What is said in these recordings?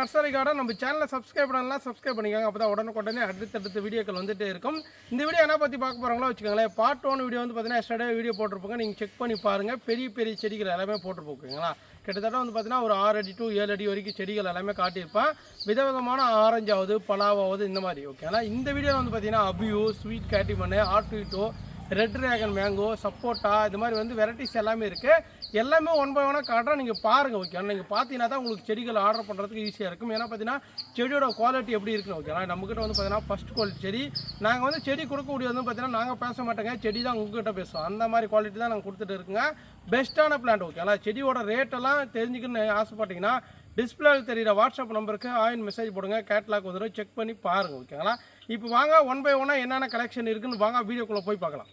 Nursery garden நம்ம சேனலை subscribe பண்ணலாம் சப்ஸ்கிரைப் பண்ணிக்கோங்க. அப்போ தான் உடனுக்குடனே அடுத்தடுத்த வீடியோக்கள் வந்துட்டே இருக்கும். இந்த வீடியோ என்ன பற்றி பார்க்க போகிறாங்களோ வச்சுக்கோங்களேன். பார்ட் ஒன் வீடியோ வந்து பார்த்தீங்கன்னா எஸ்டர்டே வீடியோ போட்டிருப்போங்க. நீங்கள் செக் பண்ணி பாருங்கள் பெரிய பெரிய செடிகள் எல்லாமே போட்டிருப்போங்களா கிட்டத்தட்ட வந்து பார்த்தீங்கன்னா ஒரு ஆறு அடி டு ஏழு அடி வரைக்கும் செடிகள் எல்லாமே காட்டியிருப்பேன். விதவிதமான ஆரஞ்சாவது பலாவாவது இந்த மாதிரி ஓகேங்களா? இந்த வீடியோவில் வந்து பார்த்தீங்கன்னா அபியூ ஸ்வீட் கேட்டிமனு ஆர்ட்வீட்டோ ரெட் ட்ராகன் மேங்கோ சப்போட்டா இது மாதிரி வந்து வெரைட்டிஸ் எல்லாமே இருக்குது எல்லாமே ஒன் பை ஒன்னாக காட்டுறேன். நீங்கள் பாருங்கள் ஓகே நீங்கள் பார்த்தீங்கன்னா தான் உங்களுக்கு செடிகள் ஆர்டர் பண்ணுறதுக்கு ஈஸியாக இருக்கும். ஏன்னா பார்த்தீங்கன்னா செடியோட குவாலிட்டி எப்படி இருக்குன்னு ஓகே நம்மக்கிட்ட வந்து பார்த்தீங்கன்னா ஃபஸ்ட் குவாலிட்டி செடி. நாங்கள் வந்து செடி கொடுக்கக்கூடியது வந்து பார்த்தீங்கன்னா நாங்கள் பேச மாட்டோங்க. செடி தான் உங்ககிட்ட பேசுவோம். அந்த மாதிரி குவாலிட்டி தான் நாங்கள் கொடுத்துட்டு இருக்குங்க. பெஸ்ட்டான பிளான்ட் ஓகேங்களா செடியோட ரேட்டெல்லாம் தெரிஞ்சுக்கணும்னு ஆசைப்பட்டீங்கன்னா டிஸ்பிளேவில் தெரிகிற வாட்ஸ்அப் நம்பருக்கு ஆயின் மெசேஜ் போடுங்க. கேட்லாக் வந்துடும் செக் பண்ணி பாருங்கள் ஓகேங்களா இப்போ வாங்க ஒன் பை ஒன்னாக என்னென்ன கலெக்ஷன் இருக்குன்னு வாங்க வீடியோக்குள்ளே போய் பார்க்கலாம்.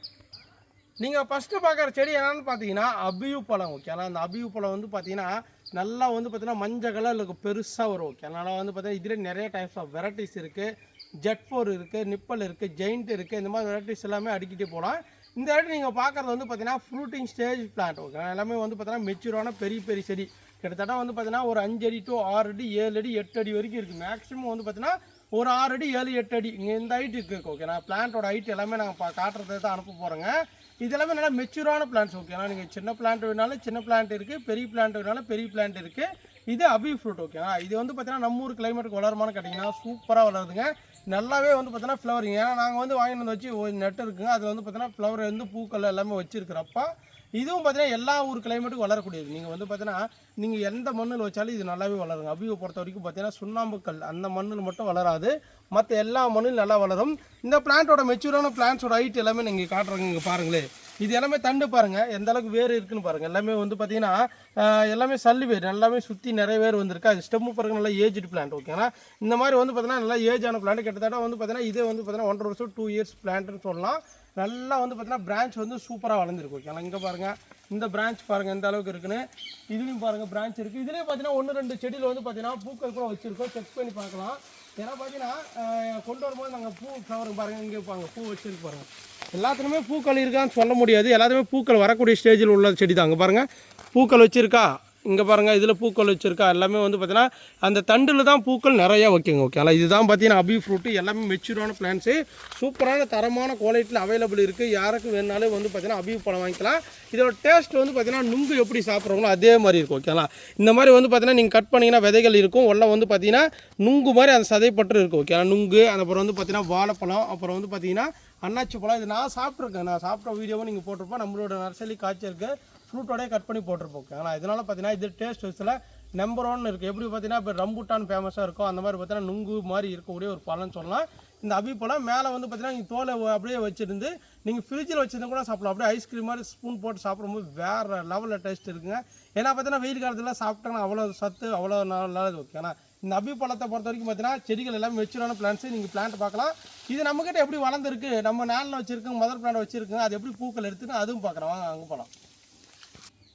நீங்கள் ஃபஸ்ட்டு பார்க்குற செடி என்னென்னு பார்த்தீங்கன்னா அபியூ பழம் ஓகேனா அந்த அபியூ பழம் வந்து பார்த்தீங்கன்னா நல்லா வந்து பார்த்தீங்கன்னா மஞ்சள் கலரில் இருக்கும் பெருசாக வரும் ஓகே அதனால் வந்து பார்த்தீங்கன்னா இதில் நிறைய டைப்ஸ் ஆஃப் வெரைட்டிஸ் இருக்குது ஜெட் ஃபோர் இருக்குது நிப்பல் இருக்குது ஜெயிண்ட் இருக்குது இந்த மாதிரி வெரைட்டிஸ் எல்லாமே அடிக்கிட்டே போகலாம். இந்த இடத்துல நீங்கள் பார்க்குறது வந்து பார்த்தீங்கன்னா ஃப்ரூட்டிங் ஸ்டேஜ் பிளான்ட் ஓகே எல்லாமே வந்து பார்த்தீங்கன்னா மெச்சூரான பெரிய பெரிய செடி. கிட்டத்தட்ட வந்து பார்த்தீங்கன்னா ஒரு அஞ்சு அடி டு ஆறு அடி ஏழு அடி எட்டு அடி வரைக்கும் இருக்குது மேக்ஸிமம் வந்து பார்த்தீங்கன்னா ஒரு ஆறு அடி ஏழு எட்டு அடி. இங்கே இந்த ஹைட் இருக்குது நான் பிளான்ட்டோட ஹைட் எல்லாமே நாங்கள் பா காட்டுறதை தான் அனுப்ப போகிறோங்க இது எல்லாமே நல்லா மெச்சூரான பிளான்ட்ஸ் ஓகேண்ணா நீங்கள் சின்ன பிளான்ட் வேணாலும் சின்ன பிளான்ட் இருக்குது பெரிய பிளான்ட் வேணாலும் பெரிய பிளான்ட் இருக்குது இது அபி ஃப்ரூட் ஓகேவா இது வந்து பார்த்தீங்கன்னா நம்ம ஊர் கிளைமேட்டுக்கு வளருமான்னு கேட்டிங்கன்னா சூப்பராக வளருதுங்க. நல்லாவே வந்து பார்த்தீங்கன்னா ஃப்ளவரிங் ஏன்னா நாங்கள் வந்து வாங்கிட்டு வந்து வச்சு ஒரு நெட் இருக்குங்க. அதில் வந்து பார்த்தீங்கன்னா ஃப்ளவர் வந்து பூக்கள் எல்லாமே வச்சுருக்கிறப்ப இதுவும் பார்த்தீங்கன்னா எல்லா ஊர் கிளைமேட்டுக்கும் வளரக்கூடியது. நீங்கள் வந்து பார்த்தீங்கன்னா நீங்கள் எந்த மண்ணில் வச்சாலும் இது நல்லாவே வளருங்க. அபியை பொறுத்த வரைக்கும் பார்த்தீங்கன்னா சுண்ணாம்புக்கல் அந்த மண்ணில் மட்டும் வளராது. மற்ற எல்லா மண்ணிலும் நல்லா வளரும். இந்த பிளான்ட்டோட மெச்சூரான பிளான்ட்ஸோட ஹைட் எல்லாமே நீங்கள் காட்டுறோங்க இங்கே பாருங்களேன் இது எல்லாமே தண்டு பாருங்கள் எந்த அளவுக்கு வேறு இருக்குன்னு பாருங்கள் எல்லாமே வந்து பார்த்தீங்கன்னா எல்லாமே சல்லி வேர் எல்லாமே சுற்றி நிறைய வேர் வந்திருக்கு. அது ஸ்டெம்மு பாருங்க நல்லா ஏஜ்டு பிளான்ட் ஓகேங்களா இந்த மாதிரி வந்து பார்த்தீங்கன்னா நல்லா ஏஜான பிளான்ட் கிட்டத்தட்ட வந்து பார்த்தீங்கன்னா இதே வந்து பார்த்தீங்கன்னா ஒன்றரை வருஷம் டூ இயர்ஸ் பிளான்ட்னு சொல்லலாம். நல்லா வந்து பார்த்தீங்கன்னா பிரான்ச் வந்து சூப்பராக வளர்ந்துருக்கு ஓகேங்களா இங்கே பாருங்கள் இந்த பிரான்ச் பாருங்கள் எந்த அளவுக்கு இருக்குன்னு. இதுலேயும் பாருங்கள் பிரான்ச் இருக்குது இதுலேயே பார்த்தீங்கன்னா ஒன்று ரெண்டு செடியில் வந்து பார்த்தீங்கன்னா பூக்கள் கூட வச்சுருக்கோம். செக் பண்ணி பார்க்கலாம். ஏன்னா பார்த்தீங்கன்னா கொண்டு வரும்போது நாங்கள் பூ ஃப்ளவர் பாருங்கள் இங்கே பாருங்கள் பூ வச்சுருக்கு பாருங்கள் எல்லாத்துலேயுமே பூக்கள் இருக்கான்னு சொல்ல முடியாது. எல்லாத்துலேயுமே பூக்கள் வரக்கூடிய ஸ்டேஜில் உள்ள செடி தான் அங்கே பாருங்கள் பூக்கள் வச்சுருக்கா? இங்கே பாருங்கள் இதில் பூக்கள் வச்சுருக்கா எல்லாமே வந்து பார்த்தீங்கன்னா அந்த தண்டில் தான் பூக்கள் நிறையா வைக்குங்க ஓகேங்களா இதுதான் பார்த்தீங்கன்னா அபி ஃப்ரூட்டு எல்லாமே மெச்சூரான பிளான்ஸு சூப்பரான தரமான குவாலிட்டியில் அவைலபிள் இருக்குது யாருக்கு வேணாலும் வந்து பார்த்தீங்கன்னா அபி பழம் வாங்கிக்கலாம். இதோட டேஸ்ட் வந்து பார்த்தீங்கன்னா நுங்கு எப்படி சாப்பிட்றவங்களோ அதே மாதிரி இருக்கும் ஓகேங்களா இந்த மாதிரி வந்து பார்த்தீங்கன்னா நீங்கள் கட் பண்ணிங்கன்னா விதைகள் இருக்கும். உள்ள வந்து பார்த்தீங்கன்னா நுங்கு மாதிரி அந்த சதைப்பட்டு இருக்கும் ஓகேங்களா நுங்கு அப்புறம் வந்து பார்த்தீங்கன்னா வாழைப்பழம் அப்புறம் வந்து பார்த்தீங்கன்னா அன்னாச்சி பழம் இது நான் சாப்பிட்ருக்கேன் நான் சாப்பிட்ட வீடியோவும் நீங்கள் போட்டிருப்போம். நம்மளோட நர்சரி இருக்குது ஃப்ரூட்டோடய கட் பண்ணி போட்டிருப்போம். ஆனால் இதனால் பார்த்தீங்கன்னா இது டேஸ்ட் வயசில் நம்பர் ஒன் இருக்குது எப்படி பார்த்தீங்கன்னா இப்போ ரம்புட்டான் ஃபேமஸாக இருக்கும் அந்த மாதிரி பார்த்தீங்கன்னா நுங்கு மாதிரி இருக்கக்கூடிய ஒரு பழம்னு சொல்லலாம். இந்த அபி பழம் மேலே வந்து பார்த்தீங்கன்னா நீங்கள் தோலை அப்படியே வச்சுருந்து நீங்கள் ஃப்ரிட்ஜில் வச்சிருந்தா கூட சாப்பிடலாம். அப்படியே ஐஸ்கிரீம் மாதிரி ஸ்பூன் போட்டு சாப்பிடும்போது வேறு லெவலில் டேஸ்ட் இருக்குங்க. ஏன்னா பார்த்தீங்கன்னா வெயில் காலத்தில் சாப்பிட்டோன்னா அவ்வளோ சத்து அவ்வளோ நல்லது. ஓகேண்ணா இந்த அபி பழத்தை பொறுத்த வரைக்கும் பார்த்தீங்கன்னா செடிகள் எல்லாமே மெச்சூரான பிளான்ஸ் நீங்கள் பிளான்ட் பார்க்கலாம். இது நம்மக்கிட்ட எப்படி வளர்ந்துருக்கு? நம்ம நேரில் வச்சுருக்கோங்க மதர் பிளான்ட் வச்சுருக்கோங்க. அது எப்படி பூக்கள் எடுத்துன்னு அதுவும் பார்க்குறோம் அங்கே போகலாம்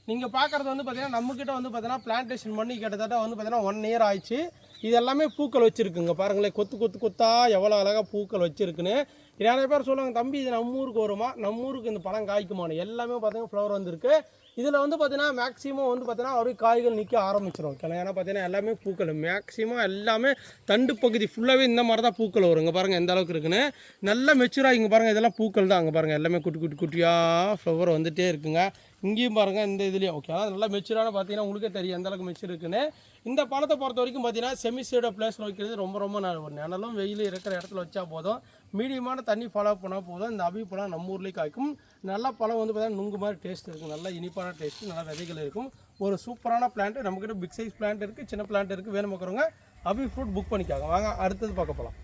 நீங்கள் பார்க்குறது வந்து பார்த்தீங்கன்னா நம்மக்கிட்ட வந்து பார்த்தீங்கன்னா பிளான்டேஷன் பண்ணி கிட்டத்தட்ட வந்து பார்த்தீங்கன்னா ஒன் இயர் ஆயிடுச்சு. இது எல்லாமே பூக்கள் வச்சுருக்குங்க. பாருங்களேன் கொத்து கொத்து கொத்தா எவ்வளோ அழகாக பூக்கள் வச்சுருக்குன்னு. நிறைய பேர் சொல்லுவாங்க தம்பி இது நம்ம ஊருக்கு வருமா? நம்ம ஊருக்கு இந்த பழம் காய்க்குமானு எல்லாமே பார்த்தீங்கன்னா ஃப்ளவர் வந்திருக்கு. இதில் வந்து பார்த்தீங்கன்னா மேக்ஸிமம் வந்து பார்த்தீங்கன்னா அப்படியே காய்கள் நிற்க ஆரம்பிச்சிடும் கிளை ஏன்னா பார்த்தீங்கன்னா எல்லாமே பூக்கள். மேக்ஸிமம் எல்லாமே தண்டு பகுதி ஃபுல்லாகவே இந்த மாதிரி தான் பூக்கள் வரும். இங்கே பாருங்கள் எந்த அளவுக்கு இருக்குன்னு. நல்லா மெச்சூராக இங்கே பாருங்கள் இதெல்லாம் பூக்கள் தான். அங்கே பாருங்கள் எல்லாமே குட்டி குட்டி குட்டியாக ஃப்ளவர் வந்துகிட்டே இருக்குங்க. இங்கேயும் பாருங்கள் இந்த இதுலேயும் ஓகே அதாவது நல்லா மெச்சூரான பார்த்தீங்கன்னா உங்களுக்கே தெரியும் எந்த அளவுக்கு மெச்சூர் இருக்குன்னு. இந்த பழத்தை பொறுத்த வரைக்கும் பார்த்தீங்கன்னா செமி சைட பிளேஸில் வைக்கிறது ரொம்ப ரொம்ப நல்ல ஒரு நிழலும் வெயில் இருக்கிற இடத்துல வச்சா போதும். மீடியமான தண்ணி ஃபாலோ பண்ணால் போதும். இந்த அபி பழம் நம்ம ஊர்லேயே காய்க்கும். நல்ல பழம் வந்து பார்த்தீங்கன்னா நுங்கு மாதிரி டேஸ்ட் இருக்கும். நல்லா இனிப்பான டேஸ்ட்டு நல்லா விதைகள் இருக்கும். ஒரு சூப்பரான பிளான்ட் நம்மக்கிட்ட பிக் சைஸ் பிளான்ட் இருக்குது சின்ன பிளான்ட் இருக்குது வேணும் பார்க்குறவங்க அபி ஃப்ரூட் புக் பண்ணிக்காங்க. வாங்க அடுத்தது பார்க்க போகலாம்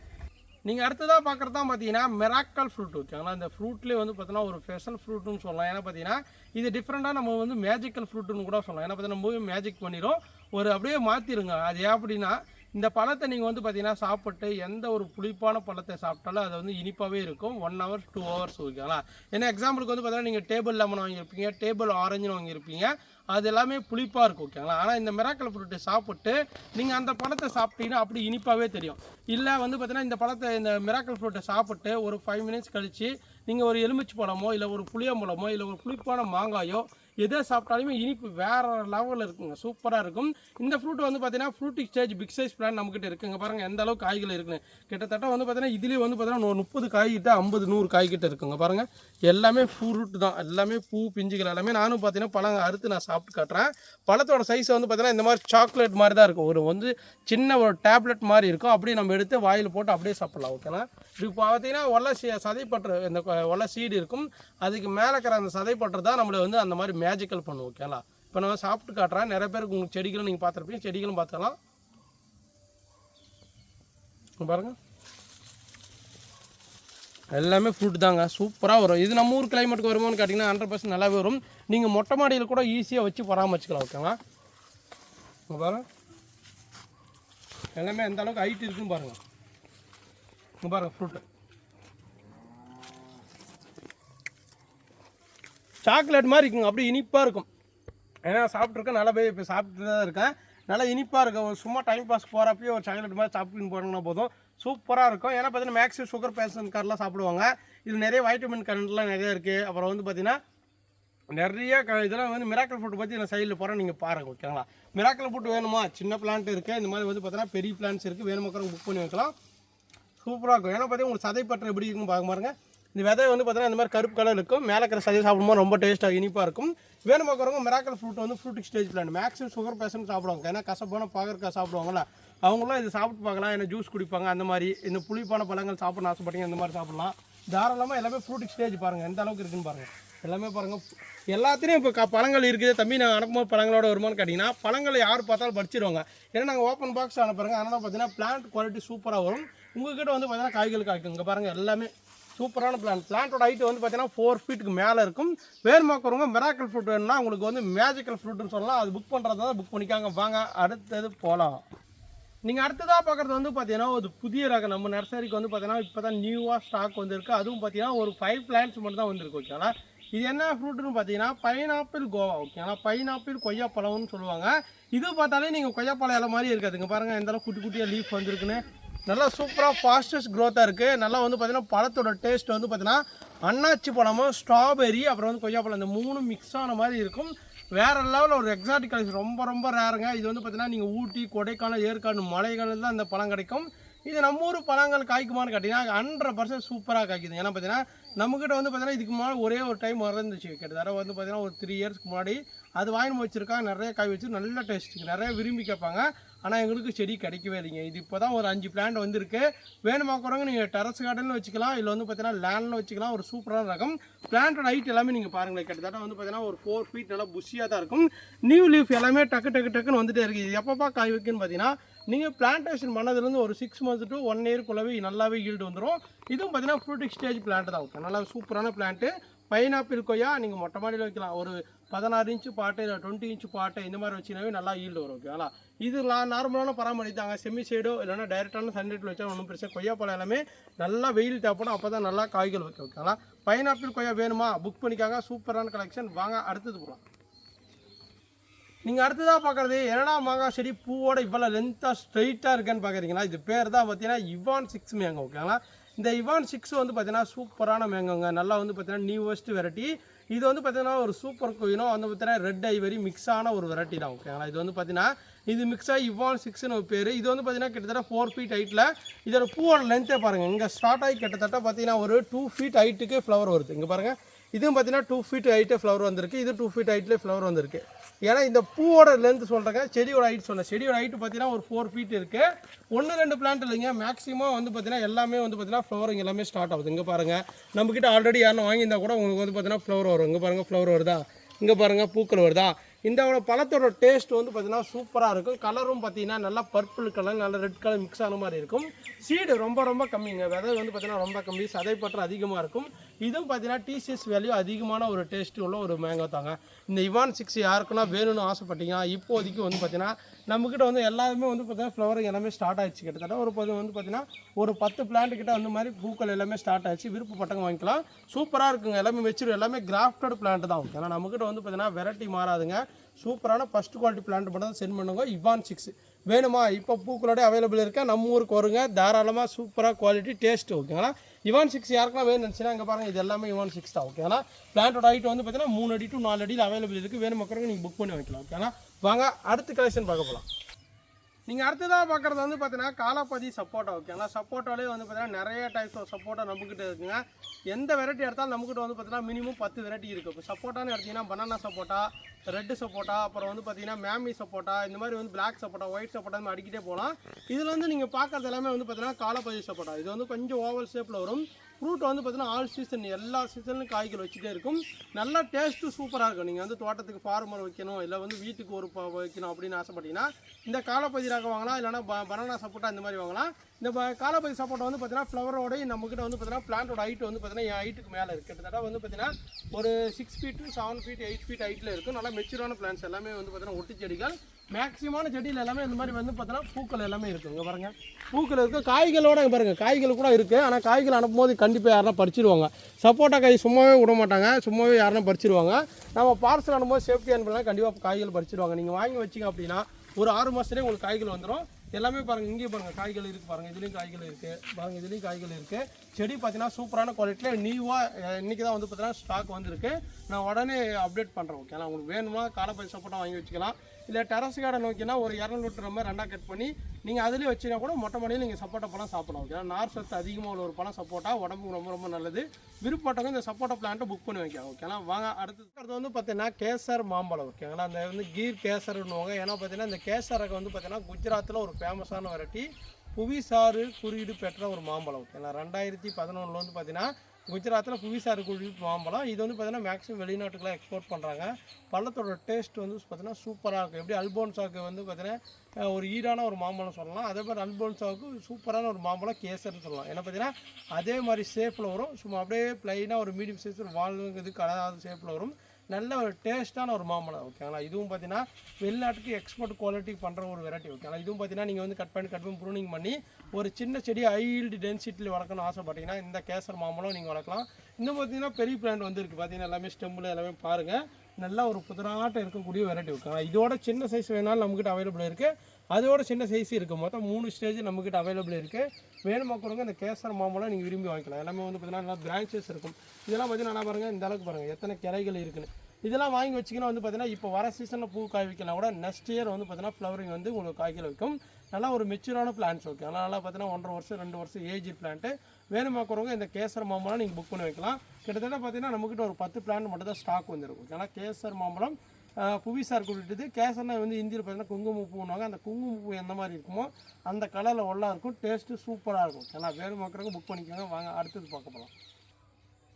நீங்கள் அடுத்ததாக பார்க்குறது தான் பார்த்தீங்கன்னா மெராக்கல் ஃப்ரூட் ஓகேங்களா இந்த ஃப்ரூட்லேயே வந்து பார்த்தீங்கன்னா ஒரு ஸ்பெஷல் ஃப்ரூட்னு சொல்லலாம். ஏன்னா பார்த்தீங்கன்னா இது டிஃப்ரெண்ட்டாக நம்ம வந்து மேஜிக்கல் ஃப்ரூட்டுன்னு கூட சொல்லலாம். ஏன்னா பார்த்தீங்கன்னா மூவி மேஜிக் பண்ணிடும் ஒரு அப்படியே மாற்றிடுங்க அது ஏன் அப்படின்னா இந்த பழத்தை நீங்கள் வந்து பார்த்தீங்கன்னா சாப்பிட்டு எந்த ஒரு புளிப்பான பழத்தை சாப்பிட்டாலும் அது வந்து இனிப்பாகவே இருக்கும். ஒன் ஹவர் டூ ஹவர்ஸ் ஓகேங்களா ஏன்னா எக்ஸாம்பிளுக்கு வந்து பார்த்தீங்கன்னா நீங்கள் டேபிள் லெமன் வாங்கியிருப்பீங்க டேபிள் ஆரஞ்சுன்னு வாங்கியிருப்பீங்க. அது எல்லாமே புளிப்பாக இருக்கும் ஓகேங்களா ஆனால் இந்த மிராக்கல் ஃப்ரூட்டை சாப்பிட்டு நீங்கள் அந்த பழத்தை சாப்பிட்டீங்கன்னா அப்படி இனிப்பாகவே தெரியும். இல்லை வந்து பார்த்தீங்கன்னா இந்த பழத்தை இந்த மிராக்கல் ஃப்ரூட்டை சாப்பிட்டு ஒரு ஃபைவ் மினிட்ஸ் கழித்து நீங்கள் ஒரு எலுமிச்சை பழமோ இல்லை ஒரு புளியம்பழமோ இல்லை ஒரு புளிப்பான மாங்காயோ எதை சாப்பிட்டாலுமே இனிப்பு வேறு லெவலில் இருக்குங்க. சூப்பராக இருக்கும். இந்த ஃப்ரூட் வந்து பார்த்தீங்கன்னா fruiting stage big size plant நம்மக்கிட்ட இருக்குங்க. பாருங்கள் எந்த அளவுக்கு காய்கள் இருக்குன்னு. கிட்டத்தட்ட வந்து பார்த்தீங்கன்னா இதுலேயே வந்து பார்த்தீங்கன்னா ஒரு முப்பது காய்கிட்ட ஐம்பது நூறு காய் கிட்ட இருக்குங்க. பாருங்கள் எல்லாமே ஃப்ரூட் தான். எல்லாமே பூ பிஞ்சுகள் எல்லாமே நானும் பார்த்தீங்கன்னா பழம் அறுத்து நான் சாப்பிட்டு காட்டுறேன். பழத்தோட சைஸ் வந்து பார்த்தீங்கன்னா இந்த மாதிரி சாக்லேட் மாதிரி தான் இருக்கும். ஒரு வந்து சின்ன ஒரு டேப்லெட் மாதிரி இருக்கும். அப்படியே நம்ம எடுத்து வாயில் போட்டு அப்படியே சாப்பிடலாம் ஓகேனா இப்போ பார்த்தீங்கன்னா ஒல்லை சீ சதைப்பற்று இந்த கொ- சீடு இருக்கும். அதுக்கு மேலே இருக்கிற அந்த சதைப்பற்று தான் நம்மளை வந்து அந்த மாதிரி மேஜிக்கல் பண்ணும் ஓகேங்களா இப்போ நான் சாப்பிட்டு காட்டுறேன் நிறைய பேருக்கு உங்களுக்கு செடிகளும் நீங்கள் பார்த்துருப்பீங்க செடிகளும் பார்த்துக்கலாம். பாருங்க. எல்லாமே ஃப்ரூட் தாங்க சூப்பராக வரும். இது நம்ம ஊர் கிளைமேட்டுக்கு வருமானு கேட்டிங்கன்னா ஹண்ட்ரட் பர்சன்ட் நல்லாவே வரும். நீங்கள் மொட்டை மாடியில் கூட ஈஸியாக வச்சு பராமரிச்சுக்கலாம் ஓகேங்களா இங்க பாருங்க. எல்லாமே எந்த அளவுக்கு ஹைட் இருக்குன்னு பாருங்க. பாருங்கள் பாருங்க ஃப்ரூட்டு சாக்லேட் மாதிரி இருக்குங்க. அப்படியே இனிப்பாக இருக்கும். ஏன்னா சாப்பிட்ருக்கேன் நல்லா போய் இப்போ சாப்பிட்டு தான் இருக்கேன். நல்லா இனிப்பாக இருக்கும். ஒரு சும்மா டைம் பாஸ் போகிறப்பயே ஒரு சாக்லேட் மாதிரி சாப்பிட்டுன்னு போனோம்னா போதும். சூப்பராக இருக்கும். ஏன்னா பார்த்தீங்கன்னா மேக்ஸிமம் சுகர் பேஷண்ட்காரெலாம் சாப்பிடுவாங்க. இது நிறைய வைட்டமின் கரண்ட்லாம் நிறைய இருக்குது அப்புறம் வந்து பார்த்தீங்கன்னா நிறைய க இதெல்லாம் வந்து மிராக்கல் ஃபுட் பற்றி நான் சைடில் போகிறேன் நீங்கள் பாருங்கள் ஓகேங்களா மிராக்கல் ஃபுட் வேணுமா? சின்ன பிளான்ட் இருக்குது இந்த மாதிரி வந்து பார்த்தீங்கன்னா பெரிய பிளான்ஸ் இருக்குது வேணுமாக்கிறவங்க புக் பண்ணி வைக்கலாம். சூப்பராக இருக்கும். ஏன்னா பார்த்தீங்கன்னா உங்களுக்கு சதை எப்படி இருக்குன்னு பார்க்க பாருங்கள் இந்த விதை வந்து பார்த்தீங்கன்னா இந்த மாதிரி கருப்பு கலர் இருக்கும். மேலே இருக்கிற சதை சாப்பிடும்போது ரொம்ப டேஸ்ட்டாக இனிப்பாக இருக்கும். வேணும் பார்க்குறவங்க மிராக்கல் ஃப்ரூட் வந்து fruiting stage plant maximum sugar patient சாப்பிடுவாங்க. ஏன்னா கசப்பான பாகற்காய் சாப்பிடுவாங்களா அவங்களாம் இது சாப்பிட்டு பார்க்கலாம். என்ன ஜூஸ் குடிப்பாங்க அந்த மாதிரி. இந்த புளிப்பான பழங்கள் சாப்பிடணும் ஆசைப்பட்டீங்க இந்த மாதிரி சாப்பிடலாம். தாராளமாக எல்லாமே ஃப்ரூட்டிக் ஸ்டேஜ் பாருங்கள் எந்த அளவுக்கு இருக்குன்னு பாருங்கள் எல்லாமே பாருங்கள் எல்லாத்துலேயும் இப்போ க பழங்கள் இருக்குது. தம்பி நாங்கள் அனுப்பும்போது பழங்களோட வருமானு கேட்டிங்கன்னா பழங்களை யார் பார்த்தாலும் படிச்சிருவாங்க ஏன்னா நாங்கள் ஓப்பன் பாக்ஸ் அனுப்புகிறோங்க அதனால் பார்த்தீங்கன்னா பிளான்ட் குவாலிட்டி சூப்பராக வரும். உங்கள்கிட்ட வந்து பார்த்தீங்கன்னா காய்கள் காய்க்கும். இங்கே பாருங்கள் எல்லாமே சூப்பரான பிளான் பிளான்ட்டோட ஹைட் வந்து பார்த்தீங்கன்னா ஃபோர் ஃபீட்டுக்கு மேலே இருக்கும். வேணுமாக்கிறவங்க மிராக்கல் ஃப்ரூட் வேணும்னா உங்களுக்கு வந்து மேஜிக்கல் ஃப்ரூட்னு சொல்லலாம். அது புக் பண்ணுறதா புக் பண்ணிக்காங்க. வாங்க அடுத்தது போகலாம் நீங்கள் அடுத்ததாக பார்க்குறது வந்து பார்த்தீங்கன்னா ஒரு புதிய ரகம். நம்ம நர்சரிக்கு வந்து பார்த்தீங்கன்னா இப்போ தான் நியூவாக ஸ்டாக் வந்திருக்கு. அதுவும் பார்த்தீங்கன்னா ஒரு ஃபைவ் பிளான்ஸ் மட்டும் தான் வந்திருக்கு ஓகேங்களா இது என்ன ஃப்ரூட்னு பார்த்தீங்கன்னா பைனாப்பிள் கோவா ஓகேங்களா பைனாப்பிள் கொய்யாப்பழம்னு சொல்லுவாங்க. இது பார்த்தாலே நீங்கள் கொய்யாப்பழம் இலை மாதிரி இருக்காதுங்க. பாருங்கள் எந்த அளவுக்கு குட்டி குட்டியாக லீஃப் வந்திருக்குன்னு. நல்லா சூப்பராக ஃபாஸ்டஸ்ட் க்ரோத்தாக இருக்குது நல்லா வந்து பார்த்தீங்கன்னா பழத்தோட டேஸ்ட் வந்து பார்த்தீங்கன்னா அன்னாச்சி பழமும் ஸ்ட்ராபெரி அப்புறம் வந்து கொய்யாப்பழம் இந்த மூணு மிக்ஸ் ஆன மாதிரி இருக்கும். வேறு லெவலில் ஒரு எக்ஸாட்டிக் கலெக்ஷன் ரொம்ப ரொம்ப ரேருங்க இது வந்து பார்த்தீங்கன்னா நீங்கள் ஊட்டி கொடைக்கானல் ஏற்காடு மலைகளில் தான் இந்த பழம் கிடைக்கும். இது நம்ம ஊர் பழங்கள் காய்க்குமான்னு கேட்டிங்கன்னா ஹண்ட்ரட் பர்சன்ட் சூப்பராக காய்க்குது. ஏன்னா பார்த்தீங்கன்னா நம்மக்கிட்ட வந்து பார்த்தீங்கன்னா இதுக்கு முன்னாடி ஒரே ஒரு டைம் வந்துச்சு கிட்டத்தட்ட வந்து பார்த்தீங்கன்னா ஒரு த்ரீ இயர்ஸ்க்கு முன்னாடி அது வாங்கி வச்சுருக்காங்க நிறைய காய் வச்சு நல்ல டேஸ்ட் நிறைய விரும்பி கேட்பாங்க. ஆனால் எங்களுக்கு செடி கிடைக்கவே இல்லைங்க. இது இப்போ தான் ஒரு அஞ்சு பிளான்ட் வந்திருக்கு. வேணுமாக்கிறவங்க நீங்கள் டெரஸ் கார்டனில் வச்சுக்கலாம். இல்லை வந்து பார்த்தீங்கன்னா லேண்டில் வச்சுக்கலாம். ஒரு சூப்பரான ரகம். பிளான்டோட ஹைட் எல்லாமே நீங்கள் பாருங்களேன். கிட்டத்தட்ட வந்து பார்த்தீங்கன்னா ஒரு ஃபோர் ஃபீட் நல்லா புஷியாக தான் இருக்கும். நியூ லீஃப் எல்லாமே டக்கு டக்கு டக்குன்னு வந்துட்டே இருக்குது இது எப்பப்பா காய் வைக்குன்னு பார்த்தீங்கன்னா நீங்கள் பிளான்டேஷன் பண்ணதுலேருந்து ஒரு சிக்ஸ் மந்த்ஸ் டு ஒன் இயர்க்குள்ளவே நல்லாவே ஈல்டு வந்துடும் இதுவும் பார்த்தீங்கன்னா ஃப்ரூட்டிக் ஸ்டேஜ் பிளான்ட் தான். ஓகே நல்லா சூப்பரான பிளான்ட்டு பைனாப்பிள் கொய்யா நீங்கள் மொட்டை மாடியில் வைக்கலாம். ஒரு பதினாறு இன்ச்சு பாட்டு இல்லை டுவெண்ட்டி இன்ச்சு பாட்டு இந்த மாதிரி வச்சுனாவே நல்லா ஈல்டு வரும் ஓகேங்களா இது நான் நார்மலான பராமரித்தாங்க செமி சைடோ இல்லைன்னா டைரெக்டான சன்லைட்டில் வச்சா ஒன்றும் பிரச்சனை கொய்யாப்பழம் எல்லாமே நல்லா வெயில் தேவைப்படும். அப்போ தான் நல்லா காய்கள் வைக்க ஓகேங்களா பைனாப்பிள் கொய்யா வேணுமா? புக் பண்ணிக்காங்க. சூப்பரான கலெக்ஷன் வாங்க அடுத்தது போகலாம் நீங்கள் அடுத்ததாக பார்க்குறது என்னடா மாங்காய் செடி பூவோட இவ்வளோ லென்த்தாக ஸ்ட்ரைட்டாக இருக்குன்னு பார்க்குறீங்களா? இது பேர் தான் பார்த்தீங்கன்னா இவான் சிக்ஸ் மேங்கோ ஓகேங்களா இந்த இவான் சிக்ஸ் வந்து பார்த்தீங்கன்னா சூப்பரான மேங்கோங்க நல்லா வந்து பார்த்தீங்கன்னா நியூவஸ்ட் வெரைட்டி இது வந்து பார்த்தீங்கன்னா ஒரு சூப்பர் குயினோ வந்து பார்த்தீங்கன்னா ரெட் ஐவரி மிக்ஸான ஒரு வெரைட்டி தான் ஓகேங்களா இது வந்து பார்த்தீங்கன்னா இது மிக்ஸாக இவ்வான் இவான் சிக்ஸ்னு ஒரு பேர். இது வந்து பார்த்தீங்கன்னா கிட்டத்தட்ட ஃபோர் ஃபீட் ஹைட்டில் இதோட பூவோட லென்த்தே பாருங்கள் இங்கே ஸ்டார்ட் ஆகி கிட்டத்தட்ட பார்த்தீங்கன்னா ஒரு டூ ஃபீட் ஹைட்டுக்கு ஃப்ளவர் வருது. இங்கே பாருங்கள் இதுவும் பார்த்தீங்கன்னா டூ ஃபீட் ஹைட்டே ஃப்ளவர் வந்திருக்கு. இது டூ ஃபீட் ஹைட்லேயே ஃப்ளவர் வந்திருக்கு. ஏன்னா இந்த பூவோட லென்த் சொல்கிறேங்க செடியோட ஹைட் சொன்னேன். செடியோட ஹைட்டு பார்த்தீங்கன்னா ஒரு ஃபோர் ஃபீட் இருக்குது ஒன்று ரெண்டு பிளான்ட் இல்லைங்க. மேக்ஸிமம் வந்து பார்த்தீங்கன்னா எல்லாமே வந்து பார்த்தீங்கன்னா ஃப்ளவரிங் எல்லாமே ஸ்டார்ட் ஆகுது. இங்கே பாருங்கள் நம்மக்கிட்ட ஆல்ரெடி யாரும் வாங்கியிருந்தா கூட உங்களுக்கு வந்து பார்த்தீங்கன்னா ஃப்ளவர் வரும். இங்கே பாருங்கள் ஃப்ளவர் வருதா? இங்கே பாருங்கள் பூக்கள் வருதா? இந்தோட பழத்தோட டேஸ்ட் வந்து பார்த்தீங்கன்னா சூப்பராக இருக்கும். கலரும் பார்த்தீங்கன்னா நல்லா பர்பிள் கலர் நல்லா ரெட் கலர் மிக்ஸ் ஆன மாதிரி இருக்கும். சீடு ரொம்ப ரொம்ப கம்மிங்க. விதை வந்து பார்த்தீங்கன்னா ரொம்ப கம்மி. சதைப்பற்று அதிகமாக இருக்கும். இதுவும் பார்த்தீங்கன்னா டிசிஎஸ் வேல்யூ அதிகமான ஒரு டேஸ்ட் உள்ள ஒரு மேங்கோ தாங்க. இந்த இவான் சிக்ஸ் யாருக்குன்னா வேணும்னு ஆசைப்பட்டீங்கன்னா இப்போதைக்கு வந்து பார்த்தீங்கன்னா நம்மக்கிட்ட வந்து எல்லாருமே வந்து பார்த்தீங்கன்னா ஃப்ளவரிங் எல்லாமே ஸ்டார்ட் ஆயிடுச்சு. கிட்டத்தட்ட ஒரு பொது வந்து பார்த்தீங்கன்னா ஒரு பத்து பிளான்ட் கிட்ட அந்த மாதிரி பூக்கள் எல்லாமே ஸ்டார்ட் ஆயிடுச்சு. விருப்பப்பட்டவங்க வாங்கிக்கலாம். சூப்பராக இருக்குங்க. எல்லாமே மெச்சூர் எல்லாமே கிராஃப்டட் பிளான்ட் தான். ஏன்னா நம்மக்கிட்ட வந்து பார்த்தீங்கன்னா வெரைட்டி மாறாதுங்க. சூப்பரான ஃபஸ்ட் குவாலிட்டி பிளான்ட் மட்டும் தான் சென்ட் பண்ணுங்க. இவான் சிக்ஸ் வேணுமா? இப்போ பூக்களோட அவைலபிள் இருக்கா? நம்ம ஊருக்கு வருங்க. தாராளமாக சூப்பராக குவாலிட்டி டேஸ்ட் ஓகேங்களா இவான் சிக்ஸ் யாருக்கெல்லாம் வேணும்னு நினச்சினா இங்கே பாருங்கள் இது எல்லாமே இவான் சிக்ஸ் தான் ஓகேங்களா பிளான்ட்டோட ஹைட் வந்து பார்த்தீங்கன்னா மூணு அடி டு நாலு அடியில் அவைலபிள் இருக்குது வேணும் மக்களுக்கு நீங்கள் புக் பண்ணி வைக்கலாம் ஓகேங்களா வாங்க அடுத்த கலெக்ஷன் பார்க்க போகலாம் நீங்கள் அடுத்ததாக பார்க்குறது வந்து பார்த்தீங்கன்னா காலாப்பதி சப்போட்டா ஓகேங்களா சப்போட்டாலே வந்து பார்த்தீங்கன்னா நிறைய டைப்ஸ் ஆஃப் சப்போட்டா நம்மக்கிட்ட இருக்குங்க. எந்த வெரைட்டி எடுத்தாலும் நம்மக்கிட்ட வந்து பார்த்தீங்கன்னா மினிமம் பத்து வெரைட்டி இருக்குது இப்போ சப்போட்டான்னு எடுத்திங்கன்னா பனானா சப்போட்டா ரெட்டு சப்போட்டா அப்புறம் வந்து பார்த்தீங்கன்னா மேமி சப்போட்டா இந்த மாதிரி வந்து பிளாக் சப்போட்டா ஒயிட் சப்போட்டா அடிக்கிட்டே போகலாம். இதில் வந்து நீங்கள் பார்க்கறது எல்லாமே வந்து பார்த்தீங்கன்னா காலாப்பதி சப்போட்டா. இது வந்து கொஞ்சம் ஓவல் ஷேப்பில் வரும். ஃப்ரூட் வந்து பார்த்தீங்கன்னா ஆல் சீசன் எல்லா சீசன்லையும் காய்கள் வச்சுட்டே இருக்கும். நல்லா டேஸ்ட்டு சூப்பராக இருக்கும். நீங்கள் வந்து தோட்டத்துக்கு ஃபார்மர் வைக்கணும் இல்லை வந்து வீட்டுக்கு ஒரு வைக்கணும் அப்படின்னு ஆசைப்பட்டீங்கன்னா இந்த காலப்பதிராக வாங்கலாம் இல்லைனா பனானா சப்போட்டா இந்த மாதிரி வாங்கலாம். இந்த காலப்பதி சப்போட்டா வந்து பார்த்தீங்கன்னா ஃப்ளவரோடய நம்மக்கிட்ட வந்து பார்த்தீங்கன்னா பிளான்ட்டோட ஹைட் வந்து பார்த்தீங்கன்னா என் ஹைட்டுக்கு மேலே இருக்குது கிட்டத்தட்ட வந்து பார்த்தீங்கன்னா ஒரு six feet seven feet eight feet ஹைட்டில் இருக்கும் நல்லா மெச்சூரான பிளான்ஸ் எல்லாமே வந்து பார்த்தீங்கன்னா ஒட்டு செடிகள் மேக்ஸிமான செடியில் எல்லாமே இந்த மாதிரி வந்து பார்த்தீங்கன்னா பூக்கள் எல்லாமே இருக்குது இங்கே பாருங்கள் பூக்கள் இருக்குது காய்களோட இங்கே பாருங்கள் காய்கள் கூட இருக்குது ஆனால் காய்கள் அனுப்பும்போது கண்டிப்பாக யாருனா பறிச்சிருவாங்க. சப்போட்டா காய் சும்மாவே விட மாட்டாங்க. சும்மாவே யாருனா பறிச்சிருவாங்க. நம்ம பார்சல் அனுப்பும்போது சேஃப்டி அனுப்பலாம் கண்டிப்பாக காய்கள் பறிச்சிருவாங்க. நீங்கள் வாங்கி வச்சிங்க அப்படின்னா ஒரு ஆறு மாதத்துலேயே உங்களுக்கு காய்கள் வந்துடும் எல்லாமே பாருங்கள் இங்கேயும் பாருங்கள் காய்கள் இருக்குது பாருங்கள் இதுலேயும் காய்கள் இருக்குது பாருங்கள் இதுலேயும் காய்கள் இருக்குது செடி பார்த்தீங்கன்னா சூப்பரான குவாலிட்டியில் நியூவாக இன்றைக்கி தான் வந்து பார்த்தீங்கன்னா ஸ்டாக் வந்திருக்கு. நான் உடனே அப்டேட் பண்ணுறேன் ஓகேங்களா உங்களுக்கு வேணுமா காலப்பதி சப்போட்டா வாங்கி வச்சுக்கலாம். இல்லை டெரஸ் கார்டை நோக்கினா ஒரு இரநூறு மாதிரி ரெண்டாக கட் பண்ணி நீங்கள் அதுலேயே வச்சுனா கூட மொட்டை மாடியில் நீங்கள் சப்போட்டா பழம் சாப்பிடலாம் ஓகே நார் சத்து அதிகமாக உள்ள ஒரு பழம் சப்போட்டா உடம்புக்கு ரொம்ப ரொம்ப நல்லது. விருப்பப்பட்டவங்க இந்த சப்போட்டா பிளான்ட்டை புக் பண்ணி வைக்கலாம் ஓகேங்களா வாங்க அடுத்தது அடுத்து வந்து பார்த்தீங்கன்னா கேசர் மாம்பழம் ஓகேங்களா அந்த வந்து கீர் கேசர்னுவாங்க ஏன்னா பார்த்தீங்கன்னா இந்த கேசருக்கு வந்து பார்த்தீங்கன்னா குஜராத்தில் ஒரு ஃபேமஸான வெரைட்டி புவிசாறு குறியீடு பெற்ற ஒரு மாம்பழம் ஓகேங்களா ரெண்டாயிரத்தி பதினொன்றில் வந்து பார்த்தீங்கன்னா குஜராத்தில் புவிசார் குழி மாம்பழம். இது வந்து பார்த்திங்கன்னா மேக்ஸிமம் வெளிநாட்டுக்குலாம் எக்ஸ்போர்ட் பண்ணுறாங்க பழத்தோட டேஸ்ட் வந்து பார்த்திங்கன்னா சூப்பராக இருக்கும். எப்படி அல்போன்சாவுக்கு வந்து பார்த்திங்கன்னா ஒரு ஈடான ஒரு மாம்பழம் சொல்லலாம். அதே மாதிரி அல்போன்சாவுக்கு சூப்பரான ஒரு மாம்பழம் கேசர்னு சொல்லலாம். ஏன்னா பார்த்தீங்கன்னா அதே மாதிரி ஷேப்பில் வரும். சும்மா அப்படியே ப்ளைனாக ஒரு மீடியம் சைஸ் ஒரு கலராத ஷேப்பில் வரும். நல்ல ஒரு டேஸ்ட்டான ஒரு மாம்பழம் ஓகேங்களா இதுவும் பார்த்தீங்கன்னா வெளிநாட்டுக்கு எக்ஸ்போர்ட் குவாலிட்டி பண்ணுற ஒரு வெரைட்டி ஓகேங்களா இதுவும் பார்த்தீங்கன்னா நீங்கள் வந்து கட் பண்ணி கட் பண்ணி ப்ரூனிங் பண்ணி ஒரு சின்ன செடி ஹைல்டு டென்சிட்டியில் வளர்க்கணும்னு ஆசைப்பட்டீங்கன்னா இந்த கேசர் மாம்பழம் நீங்கள் வளர்க்கலாம். இன்னும் பார்த்தீங்கன்னா பெரிய பிளான்ட் வந்துருக்கு பார்த்தீங்கன்னா எல்லாமே ஸ்டெம்பில் எல்லாமே பாருங்கள் நல்லா ஒரு புதராட்டம் இருக்கக்கூடிய வெரைட்டி ஓகேங்களா இதோட சின்ன சைஸ் வேணாலும் நம்மக்கிட்ட அவைலபிள் இருக்குது அதோட சின்ன சைஸ் இருக்குது மொத்தம் மூணு ஸ்டேஜ் நம்மக்கிட்ட அவைலபிள் இருக்குது வேணுமா கொடுங்க இந்த கேசர் மாம்பழம் நீங்கள் விரும்பி வாங்கிக்கலாம். எல்லாமே வந்து பார்த்தீங்கன்னா நல்லா பிரான்ச்சஸ் இருக்கும். இதெல்லாம் பார்த்தீங்கன்னா நல்லா பாருங்கள் இந்த அளவுக்கு பாருங்கள் எத்தனை கிளைகள் இருக்குன்னு. இதெல்லாம் வாங்கி வச்சிங்கன்னா வந்து பார்த்தீங்கன்னா இப்போ வர சீசனில் பூ காய் வைக்கலாம் கூட நெக்ஸ்ட் இயர் வந்து பார்த்தீங்கன்னா ஃப்ளவரிங் வந்து உங்களுக்கு காய்கள் வைக்கும். நல்லா ஒரு மெச்சூரான பிளான்ஸ் ஓகே அதனால் நல்லா பார்த்தீங்கன்னா ஒன்றரை வருஷம் ரெண்டு வருஷம் ஏஜ் பிளான்ட்டு வேணுமாக்கிறவங்க இந்த கேசர் மாம்பழம் நீங்கள் புக் பண்ணி வைக்கலாம். கிட்டத்தட்ட பார்த்தீங்கன்னா நம்மக்கிட்ட ஒரு பத்து பிளான் மட்டும் தான் ஸ்டாக் வந்துருக்கும் ஏன்னா கேசர் மாம்பழம் புவிசார் குறிப்பிட்டது கேசர்னா வந்து இந்தியில் பார்த்தீங்கன்னா குங்குமப்பூன்னுவாங்க அந்த குங்குமப்பூ எந்த மாதிரி இருக்குமோ அந்த கலரில் ஒல்லா இருக்கும். டேஸ்ட்டு சூப்பராக இருக்கும். ஏன்னா வேணுமாக்கிறவங்க புக் பண்ணிக்கோங்க. வாங்க அடுத்தது பார்க்க போகலாம்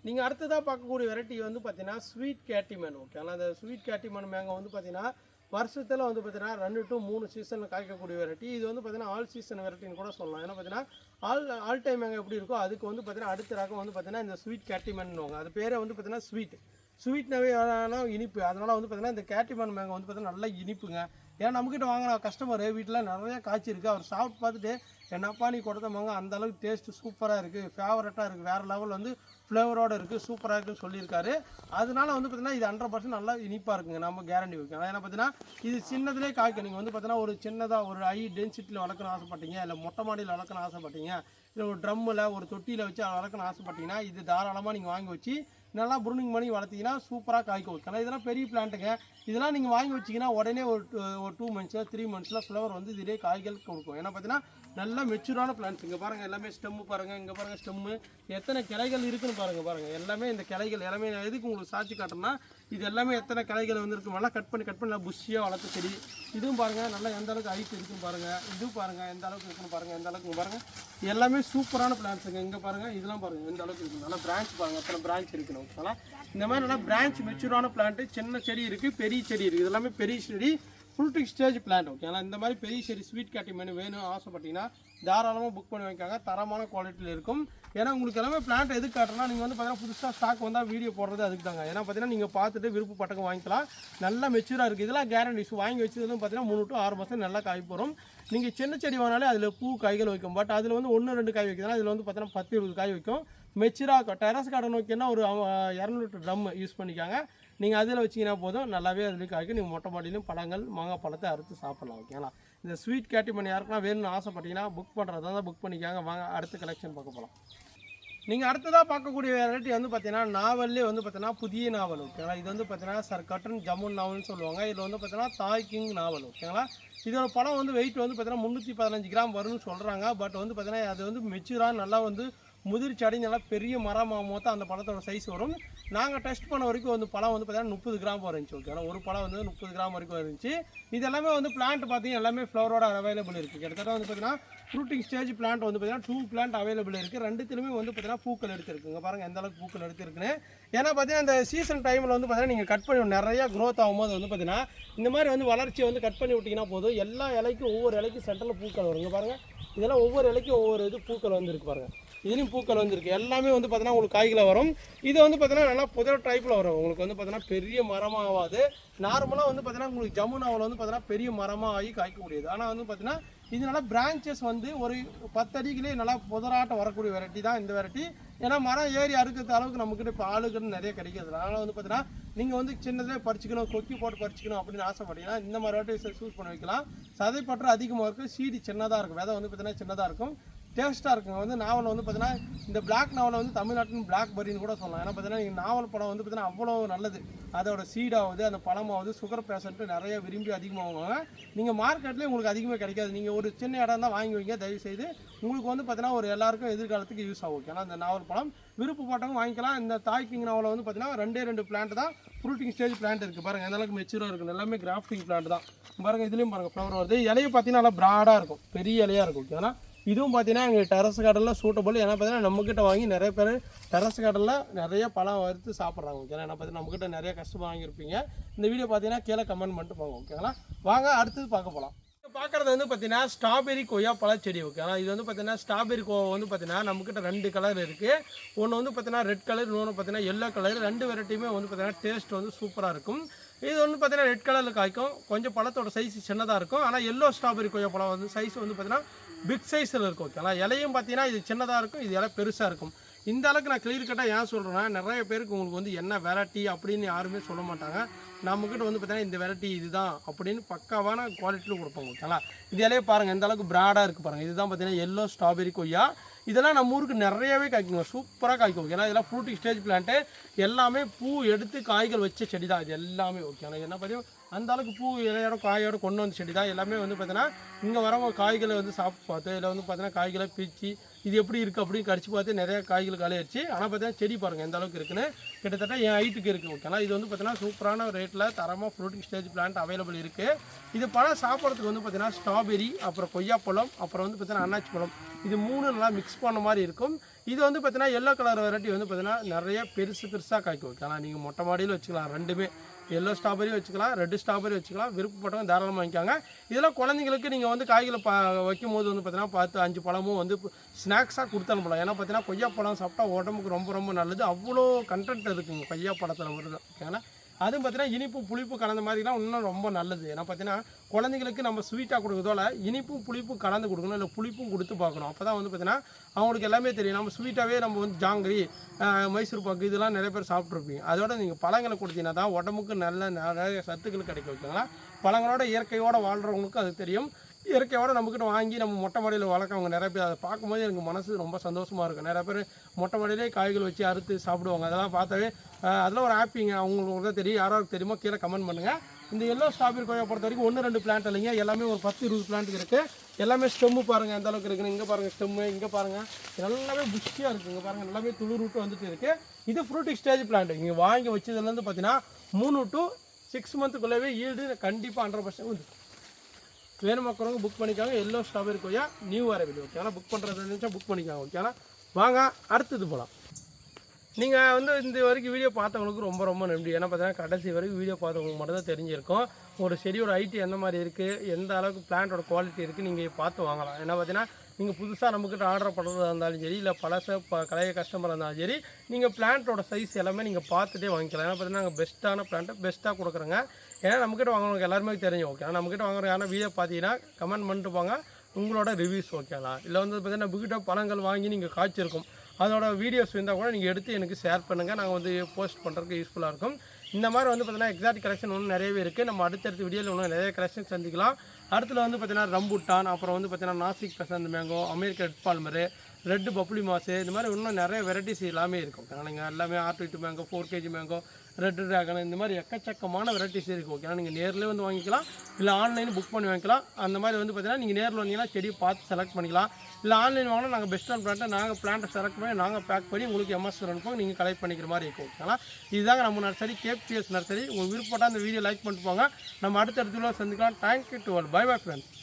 நீங்கள் அடுத்ததாக பார்க்கக்கூடிய வெரைட்டி வந்து பார்த்தீங்கன்னா ஸ்வீட் கேட்டிமேன் ஓகே ஆனால் அந்த ஸ்வீட் கேட்டிமேன் மேங்கோ வந்து பார்த்தீங்கன்னா வருஷத்தில் வந்து பார்த்தீங்கன்னா ரெண்டு டு மூணு சீசனில் காய்க்கக்கூடிய வெரைட்டி இது வந்து பார்த்தீங்கன்னா ஆல் சீசன் வெரைட்டின்னு கூட சொல்லலாம். ஏன்னா பார்த்தீங்கன்னா ஆல் ஆல் டைம் மேங்கோ எப்படி இருக்கோ அதுக்கு வந்து பார்த்தீங்கன்னா அடுத்த ரகம் வந்து பார்த்தீங்கன்னா இந்த ஸ்வீட் கேட்டிமேன்னுவாங்க அது பேரே வந்து பார்த்தீங்கன்னா ஸ்வீட் ஸ்வீட்னாவே ஆனால் இனிப்பு. அதனால் வந்து பார்த்தீங்கன்னா இந்த கேட்டிமன் மேங்கோ வந்து பார்த்திங்கன்னா நல்லா இனிப்புங்க. ஏன்னா நம்மக்கிட்ட வாங்கின கஸ்டமர் வீட்டில் நிறையா காய்ச்சி இருக்குது அவர் சாப்பிட்டு பார்த்துட்டு என்னப்பா நீ கொடுத்த மாங்க அந்த அளவுக்கு டேஸ்ட்டு சூப்பராக இருக்குது ஃபேவரட்டாக இருக்குது வேறு லெவல் வந்து ஃப்ளேவரோடு இருக்குது சூப்பராக இருக்குன்னு சொல்லியிருக்காரு. அதனால வந்து பார்த்தீங்கன்னா இது ஹண்ட்ரட் பர்சன்ட் நல்லா இனிப்பாக இருக்குங்க. நம்ம கேரண்டி வைக்கணும் ஏன்னா பார்த்தீங்கன்னா இது சின்னதுலேயே காய்க்கும். நீங்கள் வந்து பார்த்தீங்கன்னா ஒரு சின்னதாக ஒரு ஹை டென்சிட்டியில் வளர்க்கணும்னு ஆசைப்பட்டீங்க. இல்லை மொட்டை மாடியில் வளர்க்கணும்னு ஆசைப்பட்டீங்க. இல்லை ஒரு ட்ரம்மில் ஒரு தொட்டியில் வச்சு வளர்க்கணும்னு ஆசைப்பட்டீங்கன்னா இது தாராளமாக நீங்கள் வாங்கி வச்சு நல்லா ப்ரூனிங் பண்ணி வளர்த்தீங்கன்னா சூப்பராக காய்க்கும். வைக்கலாம் இதெல்லாம் பெரிய பிளான்ட்டுங்க இதெல்லாம் நீங்கள் வாங்கி வச்சிங்கன்னா உடனே ஒரு ஒரு டூ மந்த்ஸில் த்ரீ மந்த்ஸில் ஃப்ளவர் வந்து இதிலே காய்கள் கொடுக்கும். ஏன்னா பார்த்தீங்கன்னா நல்லா மெச்சூரான பிளான்ஸ் இங்கே பாருங்கள் எல்லாமே ஸ்டெம்மு பாருங்கள் இங்கே பாருங்கள் ஸ்டெம்மு எத்தனை கிளைகள் இருக்குன்னு பாருங்கள் பாருங்கள் எல்லாமே இந்த கிளைகள் எல்லாமே எதுக்கு உங்களுக்கு சாட்சி காட்டுறேன்னா இது எல்லாமே எத்தனை கிளைகள் வந்துருக்கு நல்லா கட் பண்ணி கட் பண்ணி நல்லா புஷ்ஷியாக வளர்த்த செடி. இதுவும் பாருங்கள் நல்லா எந்த அளவுக்கு ஹைட் இருக்குன்னு பாருங்கள் இதுவும் பாருங்கள் எந்த அளவுக்கு இருக்குன்னு பாருங்கள் எந்த அளவுக்கு பாருங்கள் எல்லாமே சூப்பரான பிளான்ஸுங்க இங்கே பாருங்கள் இதெல்லாம் பாருங்கள் எந்த அளவுக்கு இருக்குது நல்லா பிரான்ச் பாருங்கள் எத்தனை பிரான்ச் இருக்குன்னு ஓகேங்களா இந்த மாதிரி நல்லா பிரான்ச் மெச்சூரான பிளான்ட்டு சின்ன செடி இருக்குது பெரிய செடி இருக்குது இதெல்லாமே பெரிய செடி. ஃபுல்டிக் ஸ்டேஜ் பிளான்ட் ஓகேங்களா இந்த மாதிரி பெரிய செடி ஸ்வீட் கேட்டி மெனு வேணும் ஆசைப்பட்டீங்கன்னா தாராளமாக புக் பண்ணி வைக்காங்க. தரமான குவாலிட்டியில் இருக்கும். ஏன்னா உங்களுக்கு எல்லாமே பிளான்ட் எதுக்கு காட்டுறனா நீங்கள் வந்து பார்த்தீங்கன்னா புதுசாக ஸ்டாக் வந்தால் வீடியோ போடுறது அதுக்கு தாங்க. ஏன்னா பார்த்தீங்கன்னா நீங்கள் பார்த்துட்டு விருப்பப்பட்டவங்க வாங்கிக்கலாம். நல்லா மெச்சூராக இருக்குது இதெல்லாம் கேரண்டிஸ் வாங்கி வச்சதும் பார்த்தீங்கன்னா மூணு டு ஆறு மாதம் நல்லா காய் போகிறோம் நீங்கள் சின்ன செடி வாங்கினாலே அதில் பூ காய்கள் வைக்கும். பட் அதில் வந்து ஒன்று ரெண்டு காய் வைக்கிறதுனா அதில் வந்து பார்த்தீங்கன்னா பத்து இருபது காய் வைக்கும். மெச்சூராக டெரஸ் கார்டன் வைக்கணும்னா ஒரு இரநூறு ட்ரம் யூஸ் பண்ணிக்காங்க. நீங்கள் அதில் வச்சிங்கன்னா போதும். நல்லாவே அதுலேயும் காய்க்கும் நீங்கள் மொட்டை மாடியிலும் பழங்கள் மாங்காய் பழத்தை அறுத்து சாப்பிடலாம் ஓகேங்களா இந்த ஸ்வீட் கேட்டிமன் பண்ணி யாருக்குன்னா வேணும்னு ஆசைப்பட்டீங்கன்னா புக் பண்ணுறதா தான் புக் பண்ணிக்காங்க. வாங்க அடுத்த கலெக்ஷன் பார்க்க போகலாம் நீங்கள் அடுத்ததாக பார்க்கக்கூடிய வெரைட்டி வந்து பார்த்தீங்கன்னா நாவல்லே வந்து பார்த்தீங்கன்னா புதிய நாவல் ஓகேங்களா இது வந்து பார்த்தீங்கன்னா சர் கட்டன் ஜமுன் நாவல்னு சொல்லுவாங்க. இதில் வந்து பார்த்தீங்கன்னா தாய் கிங் நாவல் ஓகேங்களா இதோட பழம் வந்து வெயிட் வந்து பார்த்தீங்கன்னா முந்நூற்றி பதினஞ்சு கிராம் வரும்னு சொல்கிறாங்க பட் வந்து பார்த்தீங்கன்னா அது வந்து மெச்சூராக நல்லா வந்து முதிர்ச்சி அடைஞ்சு நல்லா பெரிய மரமாக மொத்தம் அந்த பழத்தோட சைஸ் வரும். நாங்கள் டெஸ்ட் பண்ண வரைக்கும் வந்து பழம் வந்து பார்த்தீங்கன்னா முப்பது கிராம் இருந்துச்சு ஓகே ஒரு பழம் வந்து முப்பது கிராம் வரைக்கும் இருந்துச்சு. இது எல்லாமே வந்து பிளான்ட் பார்த்தீங்கன்னா எல்லாமே ஃப்ளவரோட அவைலபிள் இருக்குது கிட்டத்தட்ட வந்து பார்த்தீங்கன்னா ஃப்ரூட்டிங் ஸ்டேஜ் பிளான்ட் வந்து பார்த்தீங்கன்னா டூ பிளான்ட் அவைலபிள் இருக்குது ரெண்டுத்திலுமே வந்து பார்த்தீங்கன்னா பூக்கள் எடுத்துருக்குங்க. பாருங்கள் எந்த அளவுக்கு பூக்கள் எடுத்துருக்குன்னு. ஏன்னா பார்த்தீங்கன்னா இந்த சீசன் டைமில் வந்து பார்த்தீங்கன்னா நீங்கள் கட் பண்ணி நிறையா க்ரோத் ஆகும்போது வந்து பார்த்தீங்கன்னா இந்த மாதிரி வந்து வளர்ச்சியை வந்து கட் பண்ணி விட்டிங்கன்னா போதும். எல்லா இலைக்கும் ஒவ்வொரு இலைக்கும் சென்டரில் பூக்கள் வருங்க பாருங்கள் இதெல்லாம் ஒவ்வொரு இலைக்கும் ஒவ்வொரு இது பூக்கள் வந்துருக்கு பாருங்கள் இதுலேயும் பூக்கள் வந்துருக்கு. எல்லாமே வந்து பார்த்தீங்கன்னா உங்களுக்கு காய்களை வரும். இது வந்து பார்த்தீங்கன்னா நல்லா புதர் டைப்பில் வரும். உங்களுக்கு வந்து பார்த்தீங்கன்னா பெரிய மரமாக ஆகாது. நார்மலாக வந்து பார்த்தீங்கன்னா உங்களுக்கு ஜமுனாவில் வந்து பார்த்தீங்கன்னா பெரிய மரமாக ஆகி காய்க்கக்கூடியது ஆனால் வந்து பார்த்தீங்கன்னா இது நல்லா பிரான்ச்சஸ் வந்து ஒரு பத்து நல்லா புதராட்டம் வரக்கூடிய வெரைட்டி தான் இந்த வெரைட்டி ஏன்னா மரம் ஏறி அறுக்கிற அளவுக்கு நம்மக்கிட்ட இப்போ ஆளுகள் நிறைய கிடைக்கிறது அதனால் வந்து பார்த்தீங்கன்னா நீங்கள் வந்து சின்னதே பறிச்சிக்கணும் கொக்கி போட்டு பறிச்சிக்கணும் அப்படின்னு ஆசைப்பட்டீங்கன்னா இந்த மாதிரி வெரைட்டிஸ் சூஸ் பண்ணி வைக்கலாம். சதைப்பற்று அதிகமாக இருக்கும் சீடி சின்னதாக இருக்கும். விதை வந்து பார்த்தீங்கன்னா சின்னதாக இருக்கும். டேஸ்ட்டாக இருக்குங்க. வந்து நாவல் வந்து பார்த்தீங்கன்னா இந்த பிளாக் நாவலை வந்து தமிழ்நாட்டின் பிளாக் பரின்னு கூட சொல்லலாம். ஏன்னா பார்த்தீங்கன்னா நீங்கள் நாவல் படம் வந்து பார்த்தீங்கன்னா அவ்வளோ நல்லது. அதோட சீடாகுது அந்த பழமாவது சுகர் பேஷண்ட்டு நிறைய விரும்பி அதிகமாகுவாங்க. நீங்கள் மார்க்கெட்லேயே உங்களுக்கு அதிகமாக கிடைக்காது. நீங்கள் ஒரு சின்ன இடம் தான் வாங்கி வைங்க தயவு செய்து உங்களுக்கு வந்து பார்த்தீங்கன்னா ஒரு எல்லாருக்கும் எதிர்காலத்துக்கு யூஸ் ஆகும். ஏன்னா அந்த நாவல் படம் விருப்பப்பட்டவங்க வாங்கிக்கலாம். இந்த தாய் கிங் நாவலை வந்து பார்த்தீங்கன்னா ரெண்டே ரெண்டு பிளான்ட் தான். ஃப்ரூட்டிங் ஸ்டேஜ் பிளான்ட் இருக்குது பாருங்கள் எந்த அளவுக்கு மெச்சூராக இருக்குது எல்லாமே கிராஃப்டிங் பிளான்ட் தான். பாருங்கள் இதுலேயும் பாருங்கள் ஃப்ளவர் வருது. இலையை பார்த்தீங்கன்னா நல்லா ப்ராடாக இருக்கும். பெரிய இலையாக இருக்கும். ஓகேங்களா? இதுவும் பார்த்தீங்கன்னா எங்கள் டெரஸ் கார்டனில் சூட்டபிள் ஏன்னா பார்த்தீங்கன்னா நம்மக்கிட்ட வாங்கி நிறைய பேர் டெரஸ் கார்டனில் நிறைய பழம் வறுத்து சாப்பிட்றாங்க. ஓகேங்களா ஏன்னா பார்த்தீங்கன்னா நம்மக்கிட்ட நிறைய கஷ்டமாக வாங்கியிருப்பீங்க. இந்த வீடியோ பார்த்தீங்கன்னா கீழே கமெண்ட் பண்ணிட்டு போங்க. ஓகேங்களா வாங்க அடுத்தது பார்க்க போகலாம் பார்க்குறது வந்து பார்த்தீங்கன்னா ஸ்ட்ராபெரி கொய்யா பழச்செடி. ஓகேங்களா இது வந்து பார்த்தீங்கன்னா ஸ்ட்ராபெரி கோவா வந்து பார்த்தீங்கன்னா நம்மக்கிட்ட ரெண்டு கலர் இருக்குது ஒன்று வந்து பார்த்தீங்கன்னா ரெட் கலர் இன்னொன்று பார்த்தீங்கன்னா எல்லோ கலர் ரெண்டு வெரைட்டியுமே வந்து பார்த்தீங்கன்னா டேஸ்ட் வந்து சூப்பராக இருக்கும். இது வந்து பார்த்தீங்கன்னா ரெட் கலரில் காய்க்கும். கொஞ்சம் பழத்தோட சைஸ் சின்னதாக இருக்கும். ஆனால் எல்லோ ஸ்ட்ராபெரி கொய்யா பழம் வந்து சைஸ் வந்து பார்த்தீங்கன்னா பிக் சைஸில் இருக்கும் ஓகேங்களா இலையும் பார்த்தீங்கன்னா இது சின்னதாக இருக்கும் இது இலை பெருசாக இருக்கும். இந்த அளவுக்கு நான் கிளியர் கட்டாக ஏன் சொல்கிறேன்னா நிறைய பேருக்கு உங்களுக்கு வந்து என்ன வெரைட்டி அப்படின்னு யாருமே சொல்ல மாட்டாங்க. நம்மக்கிட்ட வந்து பார்த்தீங்கன்னா இந்த வெரைட்டி இதுதான் அப்படின்னு பக்காவான குவாலிட்டியில் கொடுப்போம் ஓகேங்களா இது இலையே பாருங்கள் இந்த அளவுக்கு ப்ராடாக இருக்குது பாருங்கள் இதுதான் பார்த்தீங்கன்னா எல்லோ ஸ்ட்ராபெரி கொய்யா. இதெல்லாம் நம்ம ஊருக்கு நிறையவே காய்க்குங்க. சூப்பராக காய்க்கும். ஏன்னா இதெல்லாம் ஃப்ரூட்டிங் ஸ்டேஜ் பிளான்ட்டு எல்லாமே பூ எடுத்து காய்கள் வச்ச செடி தான் இது எல்லாமே ஓகே ஆனால் என்ன பார்த்தீங்கன்னா அந்த அளவுக்கு பூ இலையோட காயோட கொண்டு வந்து செடி தான் எல்லாமே வந்து பார்த்தீங்கன்னா இங்கே வரவங்க காய்களை வந்து சாப்பிட்டு பார்த்து இதில் வந்து பார்த்தீங்கன்னா காய்களை பிரித்து இது எப்படி இருக்குது அப்படின்னு கடிச்சு பார்த்து நிறைய காய்கள் காலையாச்சு ஆனால் பார்த்தீங்கன்னா செடி பாருங்கள் எந்த அளவுக்கு இருக்குன்னு. கிட்டத்தட்ட என் ஹைட்டுக்கு இருக்குது ஓகேங்களா இது வந்து பார்த்தீங்கன்னா சூப்பரான ரேட்டில் தரமாக ஃப்ரூட்டிங் ஸ்டேஜ் பிளான்ட் அவைலபிள் இருக்குது இது பழம் சாப்பிட்றதுக்கு வந்து பார்த்தீங்கன்னா ஸ்ட்ராபெரி அப்புறம் கொய்யாப்பழம் அப்புறம் வந்து பார்த்தீங்கன்னா அன்னாச்சி பழம். இது மூணு நல்லா மிக்ஸ் பண்ண மாதிரி இருக்கும். இது வந்து பார்த்தீங்கன்னா எல்லோ கலர் வெரைட்டி வந்து பார்த்தீங்கன்னா நிறைய பெருசு பெருசாக காய்க்கும் ஓகேங்களா நீங்கள் மொட்டை மாடியில் வச்சுக்கலாம் ரெண்டுமே. எல்லோ ஸ்ட்ராபெரியும் வச்சுக்கலாம் ரெட் ஸ்ட்ராபெரி வச்சுக்கலாம் விருப்பப்பட்டவங்க தாராளமாக வாங்கிக்காங்க. இதெல்லாம் குழந்தைங்களுக்கு நீங்கள் வந்து காய்களை பா வைக்கும் போது வந்து பார்த்தீங்கன்னா பார்த்து அஞ்சு பழமும் வந்து ஸ்நாக்ஸாக கொடுத்து அனுப்பலாம். ஏன்னா பார்த்தீங்கன்னா கொய்யா பழம் சாப்பிட்டா உடம்புக்கு ரொம்ப ரொம்ப நல்லது. அவ்வளோ கண்டென்ட் இருக்குங்க கொய்யா பழத்தில் வருது ஓகேங்களா? அதுவும் பார்த்தீங்கன்னா இனிப்பு புளிப்பு கலந்த மாதிரிலாம் இன்னும் ரொம்ப நல்லது. ஏன்னா பார்த்தீங்கன்னா குழந்தைங்களுக்கு நம்ம ஸ்வீட்டாக கொடுக்குறதோட இனிப்பும் புளிப்பும் கலந்து கொடுக்கணும் இல்லை புளிப்பும் கொடுத்து பார்க்கணும். அப்போ தான் வந்து பார்த்தீங்கன்னா அவங்களுக்கு எல்லாமே தெரியும். நம்ம ஸ்வீட்டாகவே நம்ம வந்து ஜாங்கிரி மைசூர் பாக்கு இதெல்லாம் நிறைய பேர் சாப்பிட்ருப்பீங்க அதோட நீங்கள் பழங்களை கொடுத்தீங்கன்னா தான் உடம்புக்கு நல்ல நிறைய சத்துக்கள் கிடைக்கும். ஓகேங்களா பழங்களோட இயற்கையோடு வாழ்கிறவங்களுக்கும் அது தெரியும். இயற்கையோடு நம்மக்கிட்ட வாங்கி நம்ம மொட்டை மாடியில் வளர்க்கவங்க நிறைய பேர் அதை பார்க்கும்போது எனக்கு மனசு ரொம்ப சந்தோஷமாக இருக்கும். நிறைய பேர் மொட்டை மாடியிலே காய்கள் வச்சு அறுத்து சாப்பிடுவாங்க. அதெல்லாம் பார்த்தாவே அதெல்லாம் ஒரு ஹாப்பிங்க அவங்களுக்கு தான் தெரியும். யாராவது தெரியுமோ கீழே கமெண்ட் பண்ணுங்கள் இந்த எல்லோ ஸ்ட்ராபெரி கொய்யா பொறுத்த வரைக்கும் ஒன்று ரெண்டு பிளான்ட் இல்லைங்க. எல்லாமே ஒரு பத்து இருபது பிளான்ட் இருக்குது எல்லாமே ஸ்டெம்மு பாருங்கள் எந்த அளவுக்கு இருக்குன்னு. இங்கே பாருங்கள் ஸ்டெம்மு இங்கே பாருங்கள் எல்லாமே புஷ்டியாக இருக்குது இங்கே பாருங்கள் எல்லாமே துளிர் விட்டு வந்துட்டு இருக்குது இது ஃப்ரூட்டிக் ஸ்டேஜ் பிளான்ட் இங்கே வாங்கி வச்சதுலேருந்து பார்த்தீங்கன்னா மூணு டு சிக்ஸ் மந்த்துக்குள்ளேவே ஈல்டு கண்டிப்பாக ஹண்ட்ரட் பர்சன்ட் வந்து வேணும் மக்களவங்க புக் பண்ணிக்காங்க. எல்லோ ஸ்ட்ராபெரி கொய்யா நியூ அரைவில் ஓகேங்களா புக் பண்ணுறது இருந்துச்சா புக் பண்ணிக்காங்க. ஓகேங்களா வாங்க அடுத்தது போகலாம் நீங்கள் வந்து இந்த வரைக்கும் வீடியோ பார்த்தவங்களுக்கு ரொம்ப ரொம்ப நன்றி. ஏன்னா பார்த்தீங்கன்னா கடைசி வரைக்கும் வீடியோ பார்த்தவங்களுக்கு மட்டும் தான் தெரிஞ்சிருக்கும். ஒரு செடியோட ஐடி எந்த மாதிரி இருக்குது எந்த அளவுக்கு பிளான்ட்டோட குவாலிட்டி இருக்குது நீங்கள் பார்த்து வாங்கலாம். ஏன்னா பார்த்தீங்கன்னா நீங்கள் புதுசாக நம்மக்கிட்ட ஆர்டர் பண்ணுறதா இருந்தாலும் சரி இல்லை பழச ப கலைய கஸ்டமராக இருந்தாலும் சரி நீங்கள் பிளான்ட்டோட சைஸ் எல்லாமே நீங்கள் பார்த்துட்டே வாங்கிக்கலாம். ஏன்னா பார்த்தீங்கன்னா நாங்கள் பெஸ்ட்டான பிளான்ட்டை பெஸ்ட்டாக கொடுக்குறோங்க. ஏன்னா நம்மக்கிட்ட வாங்குறவங்க எல்லாருமே தெரியும் ஓகே நம்மக்கிட்ட வாங்குற யாரா வீடியோ பார்த்தீங்கன்னா கமெண்ட் பண்ணிட்டு போங்க. உங்களோட ரிவ்யூஸ் ஓகேங்களா இல்லை வந்து பார்த்தீங்கன்னா நம்மக்கிட்ட பழங்கள் வாங்கி நீங்கள் காய்ச்சிருக்கும். அதோட வீடியோஸ் இருந்தால் கூட நீங்கள் எடுத்து எனக்கு ஷேர் பண்ணுங்கள் நாங்கள் வந்து போஸ்ட் பண்ணுறதுக்கு யூஸ்ஃபுல்லாக இருக்கும். இந்த மாதிரி வந்து பார்த்தீங்கன்னா எக்ஸாக்ட் கலெக்ஷன் இன்னும் நிறையவே இருக்குது நம்ம அடுத்தடுத்த வீடியோவில் இன்னும் நிறைய கலெக்ஷன் சந்திக்கலாம். அடுத்தில் வந்து பார்த்தீங்கன்னா ரம்புட்டான் அப்புறம் வந்து பார்த்தீங்கன்னா Nasik பெசந்த் mango American red Palmer red bubbly மாசு இந்த மாதிரி இன்னும் நிறைய வெரைட்டிஸ் எல்லாமே இருக்கும் ஓகேங்களா நீங்கள் எல்லாமே ஆர்டி விட்டு mango four KG mango red dragon இந்த மாதிரி எக்கச்சக்கமான வெரைட்டிஸ் இருக்குது ஓகேனா நீங்கள் நேர்லேயே வந்து வாங்கிக்கலாம். இல்லை ஆன்லைன் புக் பண்ணி வாங்கிக்கலாம். அந்த மாதிரி வந்து பார்த்தீங்கன்னா நீங்கள் நேரில் வந்தீங்கன்னா செடியை பார்த்து செலக்ட் பண்ணிக்கலாம். இல்லை ஆன்லைன் வாங்கினா நாங்கள் பெஸ்ட் ஆன் பிளான்ட்டை நாங்கள் பிளான்ட்டை செலக்ட் பண்ணி நாங்கள் பேக் பண்ணி உங்களுக்கு எம்எஸ்ஆர் அனுப்போம் நீங்கள் கலெக்ட் பண்ணிக்கிற மாதிரி இருக்கும் ஓகேங்களா இதுதாங்க நம்ம நர்சரி கேபிஎஸ் நர்சரி உங்களுக்கு விருப்பப்பட்டால் அந்த வீடியோ லைக் பண்ணிட்டு போங்க. நம்ம அடுத்த இடத்துல சந்திக்கலாம். Thank you to bye bye friends